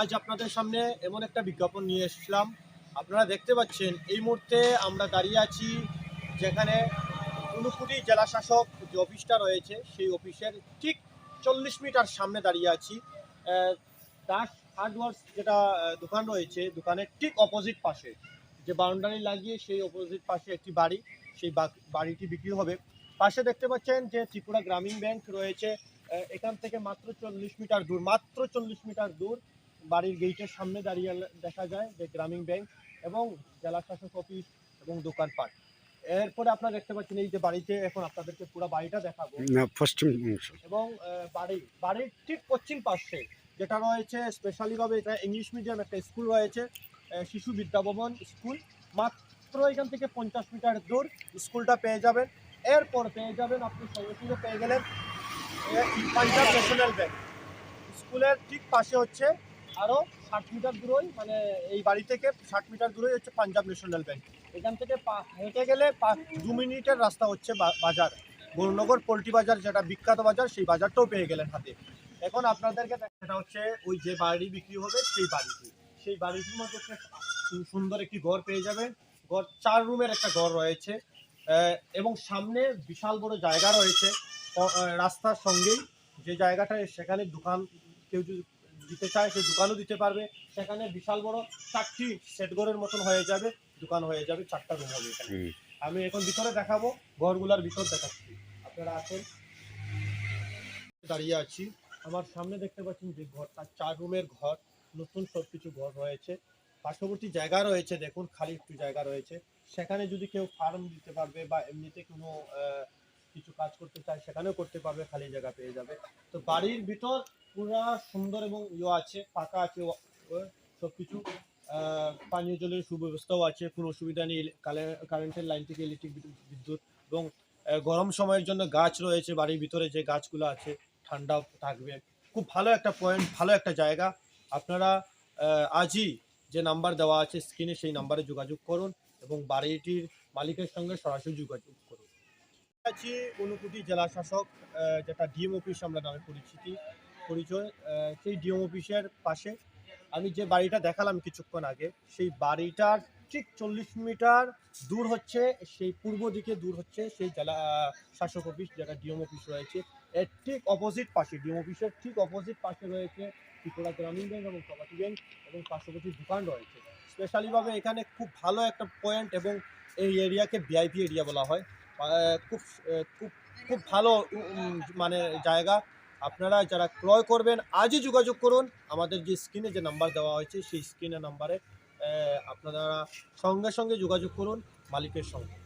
আজ আপনাদের সামনে এমন একটা বিজ্ঞাপন নিয়ে এসেছিলাম। আপনারা দেখতে পাচ্ছেন, এই মুহূর্তে আমরা দাঁড়িয়ে আছি যেখানে উনুকুটি জেলা শাসক যে অফিসটা রয়েছে, সেই অফিসের ঠিক চল্লিশ মিটার সামনে দাঁড়িয়ে আছি। দাস হার্ডওয়ার্স যেটা দোকান রয়েছে, দোকানের ঠিক অপোজিট পাশে, যে বাউন্ডারি লাগিয়ে সেই অপোজিট পাশে একটি বাড়ি, সেই বাড়িটি বিক্রি হবে। পাশে দেখতে পাচ্ছেন যে ত্রিপুরা গ্রামীণ ব্যাংক রয়েছে এখান থেকে মাত্র চল্লিশ মিটার দূর, মাত্র চল্লিশ মিটার দূর। বাড়ির গেটের সামনে দাঁড়িয়ে দেখা যায় যে গ্রামীণ ব্যাংক এবং জেলা শাসক অফিস এবং দোকানপাট। এরপরে আপনারা দেখতে পাচ্ছেন এই যে বাড়িতে এখন আপনাদেরকে পুরো বাড়িটা দেখাবো। না পশ্চিম অংশ। এবং বাড়ি বাড়ির ঠিক পশ্চিম পাশে যেটা রয়েছে স্পেশালিভাবে এটা ইংলিশ মিডিয়াম একটা স্কুল রয়েছে শিশু বিদ্যাভবন স্কুল মাত্র এখান থেকে পঞ্চাশ মিটার দূর স্কুলটা পেয়ে যাবেন। এরপর পেয়ে যাবেন আপনি সঙ্গে সঙ্গে পেয়ে গেলেন পাঞ্জাব ন্যাশনাল ব্যাংক স্কুলের ঠিক পাশে হচ্ছে আরও ষাট মিটার দূরই মানে এই বাড়ি থেকে ষাট মিটার দূরই হচ্ছে পাঞ্জাব ন্যাশনাল ব্যাংক। এখান থেকে হেঁটে গেলে দু মিনিটের রাস্তা হচ্ছে বাজার। গৌরনগর পোলট্রি বাজার, যেটা বিখ্যাত বাজার, সেই বাজারটাও পেয়ে গেলেন হাতে। এখন আপনাদেরকে সেটা হচ্ছে ওই যে বাড়ি বিক্রি হবে, সেই বাড়িটি। সেই বাড়িটির মধ্যে সুন্দর একটি ঘর পেয়ে যাবেন। ঘর, চার রুমের একটা ঘর রয়েছে। এবং সামনে বিশাল বড় জায়গা রয়েছে। রাস্তার সঙ্গেই যে জায়গাটা সেখানে দোকান, কেউ যদি দিতে চায় সে দোকানও দিতে পারবে। সেখানে বিশাল বড় চারটি সেট ঘরের মতন হয়ে যাবে দোকান হয়ে যাবে চারটা রুম হবে এখানে। আমি এখন ভিতরে দেখাবো ঘরগুলার ভিতর দেখাচ্ছি। আপনারা আসেন। দাঁড়িয়ে আছি। আমার সামনে দেখতে পাচ্ছেন যে ঘরটা চার রুমের ঘর নতুন সব কিছু ঘর রয়েছে। পার্শ্ববর্তী জায়গা রয়েছে দেখুন খালি একটু জায়গা রয়েছে। সেখানে যদি কেউ ফার্ম দিতে পারবে বা এমনিতে কোনো কিছু কাজ করতে চায় সেখানেও করতে পারবে খালি জায়গা পেয়ে যাবে। তো বাড়ির ভিতর পুরা সুন্দর এবং ইয়ে আছে ফাঁকা আছে সব কিছু পানীয় জলের সুব্যবস্থাও আছে, কোনো অসুবিধা নেই কারেন্টের লাইন থেকে ইলেকট্রিক বিদ্যুৎ এবং গরম সময়ের জন্য গাছ রয়েছে, বাড়ির ভিতরে যে গাছগুলো আছে ঠান্ডা থাকবে। খুব ভালো একটা পয়েন্ট ভালো একটা জায়গা। আপনারা আজই যে নাম্বার দেওয়া আছে স্ক্রিনে সেই নাম্বারে যোগাযোগ করুন এবং বাড়িটির মালিকের সঙ্গে সরাসরি যোগাযোগ করুন। আছি অনুকুটি জেলা শাসক যেটা ডিএম অফিস আমরা নামে পরিচিতি। পরিচয় সেই ডিএম অফিসের পাশে। আমি যে বাড়িটা দেখালাম কিছুক্ষণ আগে, সেই বাড়িটার ঠিক চল্লিশ মিটার দূর হচ্ছে, সেই পূর্ব দিকে দূর হচ্ছে সেই জেলা শাসক অফিস, যেটা ডিএম অফিস রয়েছে। এর ঠিক অপোজিট পাশে, ডিএম অফিসের ঠিক অপোজিট পাশে রয়েছে ত্রিপুরা গ্রামীণ ব্যাংক এবং প্রপার্টি ব্যাংক এবং পার্শ্ববর্তী দোকান রয়েছে। স্পেশালিভাবে এখানে খুব ভালো একটা পয়েন্ট এবং এই এরিয়াকে ভিআইপি এরিয়া বলা হয়। খুব খুব খুব ভালো মানে জায়গা। আপনারা যারা ক্রয় করবেন, আজই যোগাযোগ করুন। আমাদের যে স্ক্রিনে যে নাম্বার দেওয়া হয়েছে, সেই স্ক্রিনের নাম্বারে আপনারা সঙ্গে সঙ্গে যোগাযোগ করুন মালিকের সঙ্গে।